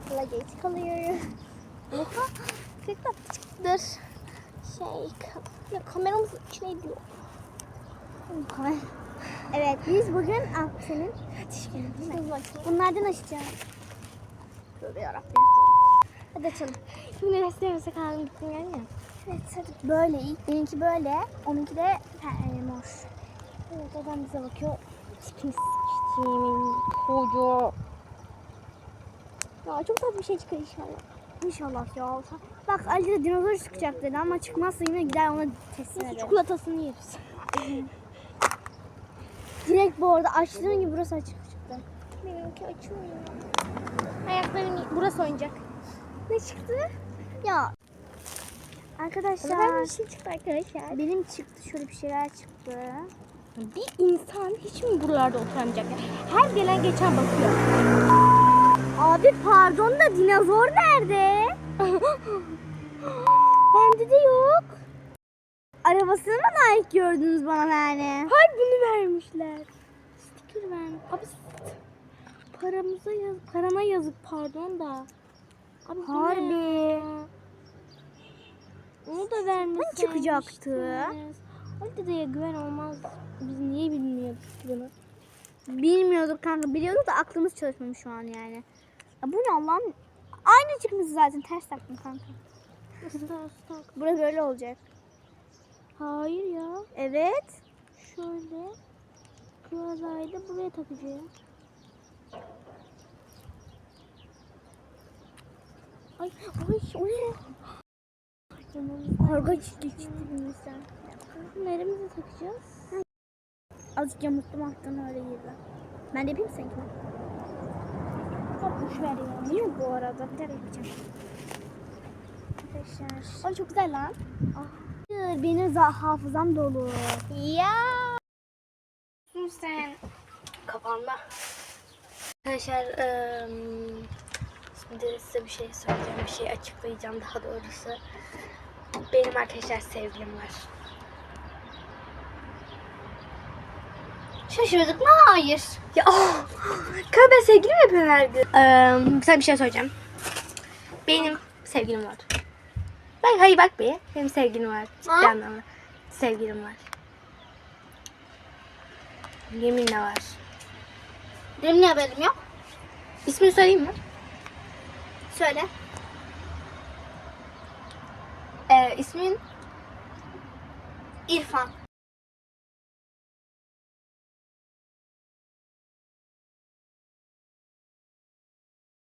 okula geç kalıyorum. Oha. Çok tatlıdır. Şey, ya kameramızın içine ediyor. Evet, biz bugün ah, senin Bunlardan açacağız. Tövbe yarabbim. Hadi açalım. Yine rastlayamasa kaldım gittim yani ya. Evet, hadi. Böyle ilk. Benimki böyle. Onunki de e, mor. Evet, adam bize bakıyor. Tipini s**timin koca. Ya çok tatlı bir şey çıkar inşallah. İnşallah ya. Bak Ali de dinozor çıkacak dedi ama çıkmazsa yine gider ona teslim eder. Çikolatasını yeriz. Direkt bu arada açtığın gibi burası açık çıktı. Benimki açılmıyor. Ayaklarım burası oyuncak. Ne çıktı? Ya. Arkadaşlar. Bir şey çıktı arkadaşlar. Benim çıktı şöyle bir şeyler çıktı. Bir insan hiç mi buralarda oturamayacak ya? Her gelen geçen bakıyor. Pardon da dinozor nerede? Bende de yok. Arabasını mı layık gördünüz bana yani? Hay bunu vermişler. Sticker vermiş. Abi paramıza yaz parana yazık pardon da. Abi Harbi. Onu da vermiş. Hani çıkacaktı? Ay dedeye güven olmaz. Biz niye bilmiyorduk bunu? Bilmiyorduk kanka. Biliyorduk da aklımız çalışmamış şu an yani. Ya bu ne Allah'ım? Aynı çıkmış zaten. Ters taktım kanka. Nasıl ters tak? Burası böyle olacak. Hayır ya. Evet. Şöyle. Kıvazayı da buraya takacağım. Ay, ay, ay. Korkunç geçtiğimiz sen. Neremize takacağız? Azıcık yamuklu mahtan öyle gibi. Ben de yapayım sanki. 3 veriyor. Niye bu arada? Bir tane yapacağım. Çok güzel lan. Ah. Hayır benim hafızam dolu. Ya. Sen. Kapanma. Arkadaşlar şimdi size bir şey söyleyeceğim. Bir şey açıklayacağım daha doğrusu. Benim arkadaşlar sevgilim var. Şaşırdık mı? Hayır. Ya oh, Kız ben sevgilim yapıyorum her gün. Eee, sana bir şey söyleyeceğim. Benim sevgilim var. Bak hayır bak bir. Benim sevgilim var. Ciddi Ha? anlamda. Sevgilim var. Yeminle var. Benim niye haberim yok? İsmini söyleyeyim mi? Söyle. Ee, ismin İrfan.